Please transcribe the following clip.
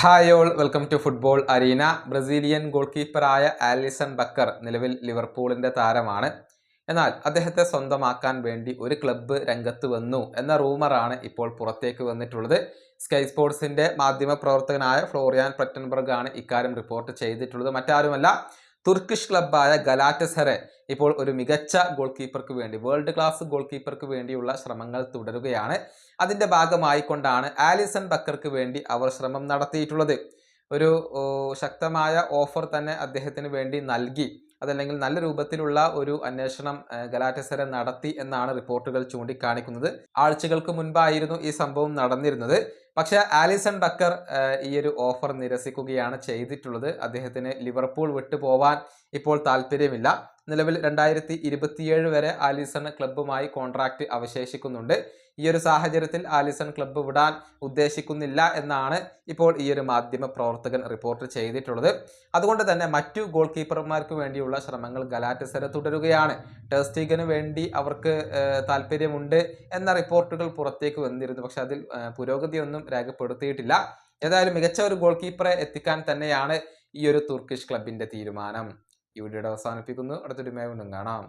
Hi all welcome to football arena Brazilian goal കീപ്പറായ Alisson Becker നിലവിൽ ലിവർപൂളിന്റെ താരമാണ്. എന്നാൽ അദ്ദേഹത്തെ സ്വന്തമാക്കാൻ വേണ്ടി ഒരു ക്ലബ്ബ് രംഗത്ത് വന്നു എന്ന റൂമറാണ് ഇപ്പോൾ പുറത്തേക്ക് വന്നിട്ടുള്ളത്. സ്കൈ സ്പോർട്സിന്റെ മാധ്യമ പ്രവർത്തകനായ ഫ്ലോറിയാൻ പ്രറ്റൻബർഗ് ആണ് ഇക്കാര്യം റിപ്പോർട്ട് ചെയ്തിട്ടുള്ളത്. മറ്റാരുമല്ല തുർക്കിഷ് ക്ലബ്ബായ ഗലാറ്റസറെ ഇപ്പോൾ ഒരു മികച്ച ഗോൾ കീപ്പർക്ക് വേണ്ടി വേൾഡ് ക്ലാസ് ഗോൾ കീപ്പർക്ക് വേണ്ടിയുള്ള ശ്രമങ്ങൾ തുടരുകയാണ്. അതിന്റെ ഭാഗമായിക്കൊണ്ടാണ് ആലിസൺ ബക്കർക്ക് വേണ്ടി അവർ ശ്രമം നടത്തിയിട്ടുള്ളത്. ഒരു ശക്തമായ ഓഫർ തന്നെ അദ്ദേഹത്തിന് വേണ്ടി നൽകി. അതല്ലെങ്കിൽ നല്ല രൂപത്തിലുള്ള ഒരു അന്വേഷണം ഗലാറ്റസരെ നടത്തി എന്നാണ് റിപ്പോർട്ടുകൾ ചൂണ്ടിക്കാണിക്കുന്നത്. ആഴ്ചകൾക്ക് മുൻപായിരുന്നു ഈ സംഭവം നടന്നിരുന്നത്. പക്ഷേ ആലിസൺ ബക്കർ ആ, ഈ ഒരു ഓഫർ നിരസിക്കുകയാണ് ചെയ്തിട്ടുള്ളത്. അദ്ദേഹത്തിന് ലിവർപൂൾ വിട്ടു പോവാൻ ഇപ്പോൾ താല്പര്യമില്ല. നിലവിൽ രണ്ടായിരത്തി ഇരുപത്തിയേഴ് വരെ ആലിസൺ ക്ലബ്ബുമായി കോൺട്രാക്റ്റ് അവശേഷിക്കുന്നുണ്ട്. ഈ ഒരു സാഹചര്യത്തിൽ ആലിസൺ ക്ലബ്ബ് വിടാൻ ഉദ്ദേശിക്കുന്നില്ല എന്നാണ് ഇപ്പോൾ ഈ ഒരു മാധ്യമ പ്രവർത്തകൻ റിപ്പോർട്ട് ചെയ്തിട്ടുള്ളത്. അതുകൊണ്ട് തന്നെ മറ്റു ഗോൾ കീപ്പർമാർക്ക് വേണ്ടിയുള്ള ശ്രമങ്ങൾ ഗലാറ്റസര തുടരുകയാണ്. ടെസ്റ്റീഗന് വേണ്ടി അവർക്ക് താല്പര്യമുണ്ട് എന്ന റിപ്പോർട്ടുകൾ പുറത്തേക്ക് വന്നിരുന്നു. പക്ഷെ അതിൽ ഏഹ്, പുരോഗതിയൊന്നും രേഖപ്പെടുത്തിയിട്ടില്ല. ഏതായാലും മികച്ച ഒരു ഗോൾ കീപ്പറെ എത്തിക്കാൻ തന്നെയാണ് ഈ ഒരു തുർക്കിഷ് ക്ലബിന്റെ തീരുമാനം. ഈ വീഡിയോയുടെ അവസാനിപ്പിക്കുന്നു. അടുത്തൊരു വീണ്ടും കാണാം.